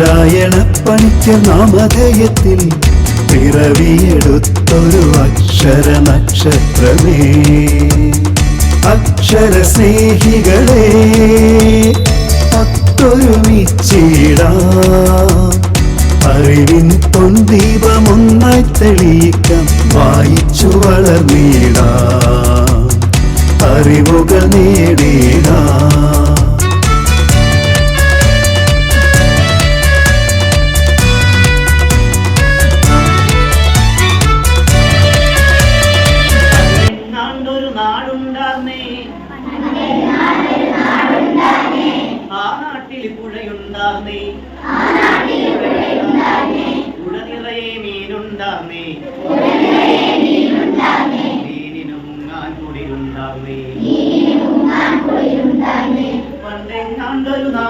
നാരായണ പണിക്ക നാമധേയത്തിൽ പിറവിയെടുത്തൊരു അക്ഷര നക്ഷത്രമേ അക്ഷര സ്നേഹികളെ ഒത്തൊരുമിച്ചിടാം അറിവിൻ പൊന്തീപമൊന്നായി തെളിയിക്കാം വായിച്ചു വളർന്നിടാം. അറിവുക നേടിടാം.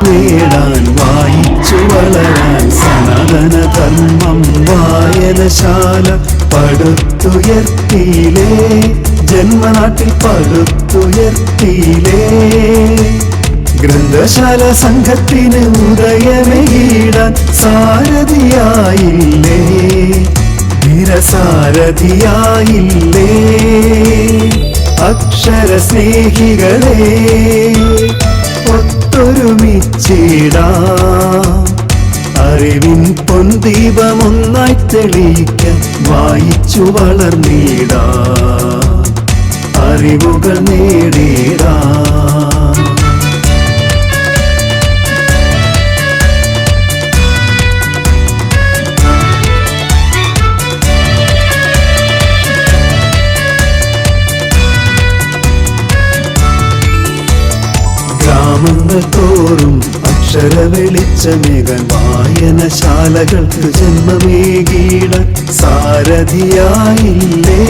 നേടാൻ വായിച്ചു വളരാൻ സനാതന ധർമ്മം വായനശാല പടുത്തുയർത്തിയിലേ ജന്മനാട്ടിൽ പടുത്തുയർത്തിയിലേ ഗ്രന്ഥശാല സംഘത്തിന് ഉദയമേടാൻ സാരഥിയായില്ലേ? നിരസാരഥിയായില്ലേ? അക്ഷര സ്നേഹികളെ ഒത്തൊരുമിച്ചിടാ. അറിവിൻ പൊന്തീപമൊന്നായി തെളിയിക്ക വായിച്ചു വളർന്നിടാ. അറിവുകൾ നേടിടാം തോറും അക്ഷര വെളിച്ചമേകൻ വായനശാലകൾക്ക് ജന്മമേകീട സാരഥിയായില്ലേ?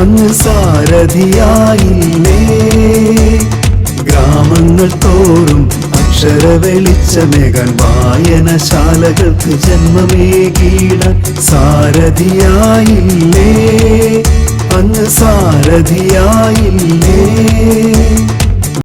അങ്ങ് സാരഥിയായില്ലേ? ഗ്രാമങ്ങൾ തോറും അക്ഷര വെളിച്ചമേകൻ വായനശാലകൾക്ക് ജന്മമേകീട സാരഥിയായില്ലേ? അങ്ങ് സാരഥിയായില്ലേ?